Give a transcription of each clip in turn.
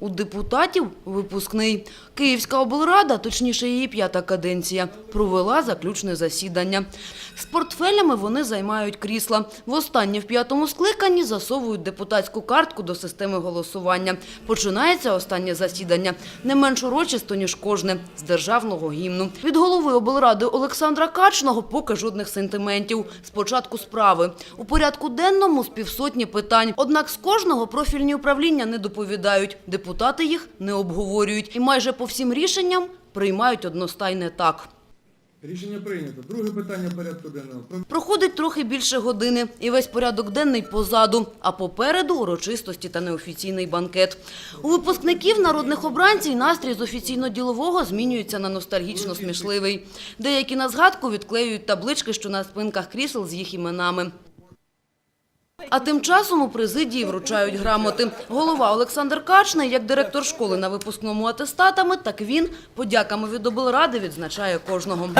У депутатів випускний. Київська облрада, точніше її п'ята каденція, провела заключне засідання. З портфелями вони займають крісла. Востаннє в п'ятому скликанні засовують депутатську картку до системи голосування. Починається останнє засідання не менш урочисто, ніж кожне, з державного гімну. Від голови облради Олександра Качного поки жодних сентиментів. Спочатку справи. У порядку денному з півсотні питань. Однак з кожного профільні управління не доповідають. Депутати їх не обговорюють. І майже по всім рішенням приймають одностайне так. Рішення прийнято. Друге питання порядку денного. Проходить трохи більше години, і весь порядок денний позаду, а попереду урочистості та неофіційний банкет. У випускників народних обранців настрій з офіційно-ділового змінюється на ностальгічно-смішливий. Деякі на згадку відклеюють таблички, що на спинках крісел з їх іменами. А тим часом у президії вручають грамоти. Голова Олександр Качний, як директор школи на випускному атестатами, так він подяками від облради відзначає кожного.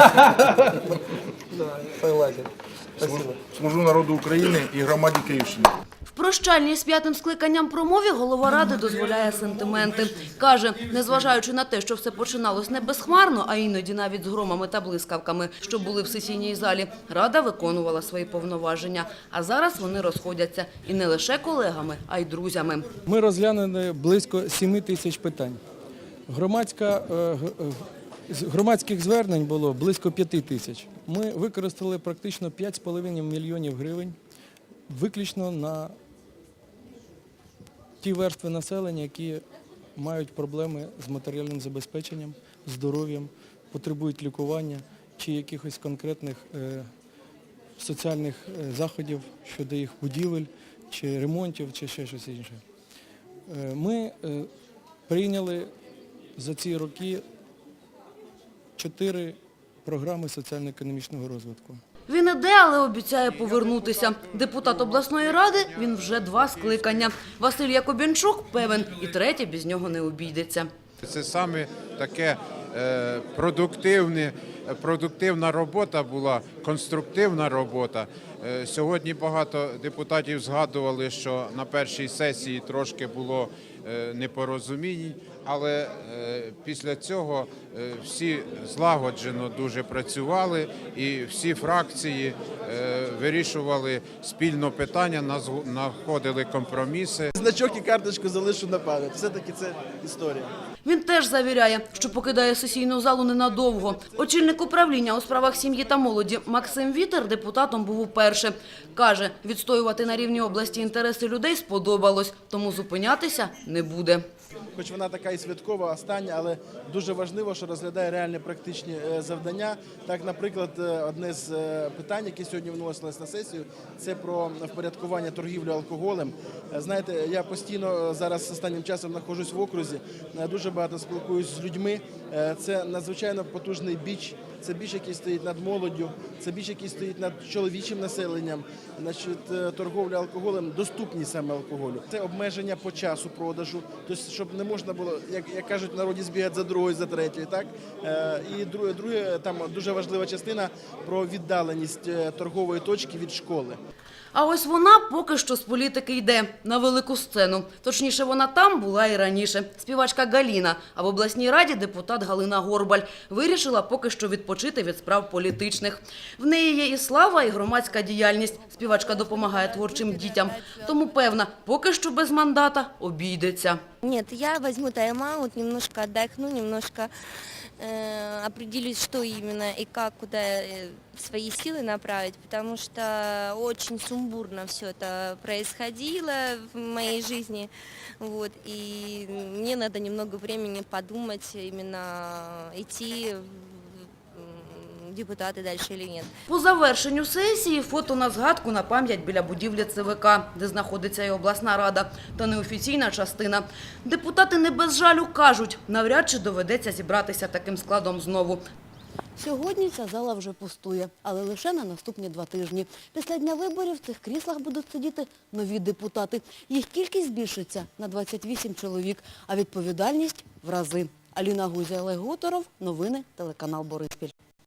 Служу народу України і громаді Київщини. В прощальній з п'ятим скликанням промові голова ради дозволяє сентименти. Каже, незважаючи на те, що все починалось не безхмарно, а іноді навіть з громами та блискавками, що були в сесійній залі, рада виконувала свої повноваження. А зараз вони розходяться і не лише колегами, а й друзями. Ми розглянули близько 7 тисяч питань. Громадська, е, е, громадських звернень було близько 5 тисяч. Ми використали практично 5,5 мільйонів гривень виключно на ті верстви населення, які мають проблеми з матеріальним забезпеченням, здоров'ям, потребують лікування чи якихось конкретних е, соціальних е, заходів щодо їх будівель чи ремонтів, чи ще щось інше. Е, Ми прийняли за ці роки чотири програми соціально-економічного розвитку. Він іде, але обіцяє повернутися. Депутат обласної ради, він вже два скликання. Василь Якобінчук певен, і третє без нього не обійдеться. Це саме таке е, продуктивне, продуктивна робота була, конструктивна робота. Е, Сьогодні багато депутатів згадували, що на першій сесії трошки було е, непорозумінь, але після цього всі злагоджено дуже працювали і всі фракції вирішували спільно питання, знаходили компроміси. Значок і карточку залишу на пам'ять. Все-таки це історія. Він теж завіряє, що покидає сесійну залу ненадовго. Очільник управління у справах сім'ї та молоді Максим Вітер депутатом був уперше. Каже, відстоювати на рівні області інтереси людей сподобалось, тому зупинятися не буде. Хоч вона така і святкова, остання, але дуже важливо, що розглядає реальні практичні е, завдання. Так, наприклад, е, одне з е, питань, яке сьогодні вносилось на сесію, це про впорядкування торгівлі алкоголем. Знаєте, я постійно зараз останнім часом знаходжусь в окрузі, дуже багато спілкуюсь з людьми. Це надзвичайно потужний біч. Це біч, який стоїть над молоддю, це біч, який стоїть над чоловічим населенням. Значить, е, торговля алкоголем, доступність саме алкоголю. Це обмеження по часу продажу, тобто, щоб не можна було, як, як кажуть, народі збігати за другою, за третьою. Так? Е, І друге, друге, там дуже важлива частина про віддаленість е, торгової точки від школи. А ось вона поки що з політики йде на велику сцену. Точніше, вона там була і раніше. Співачка Галіна, а в обласній раді депутат Галина Горбаль вирішила поки що відпочити від справ політичних. В неї є і слава, і громадська діяльність. Співачка допомагає творчим дітям. Тому певна, поки що без мандата обійдеться. Нет, я возьму тайм-аут, немножко отдохну, немножко э, определюсь, что именно и как, куда э, свои силы направить, потому что очень сумбурно все это происходило в моей жизни, вот, и мне надо немного времени подумать, именно идти депутаты дальше или нет. По завершенню сесії фото на згадку на пам'ять біля будівлі ЦВК, де знаходиться і обласна рада, та неофіційна частина. Депутати не без жалю кажуть, навряд чи доведеться зібратися таким складом знову. Сьогодні ця зала вже пустує, але лише на наступні два тижні. Після дня виборів в цих кріслах будуть сидіти нові депутати. Їх кількість збільшиться на 28 чоловік, а відповідальність в рази. Аліна Гузя, Олег Гуторов. Новини телеканал Бориспіль.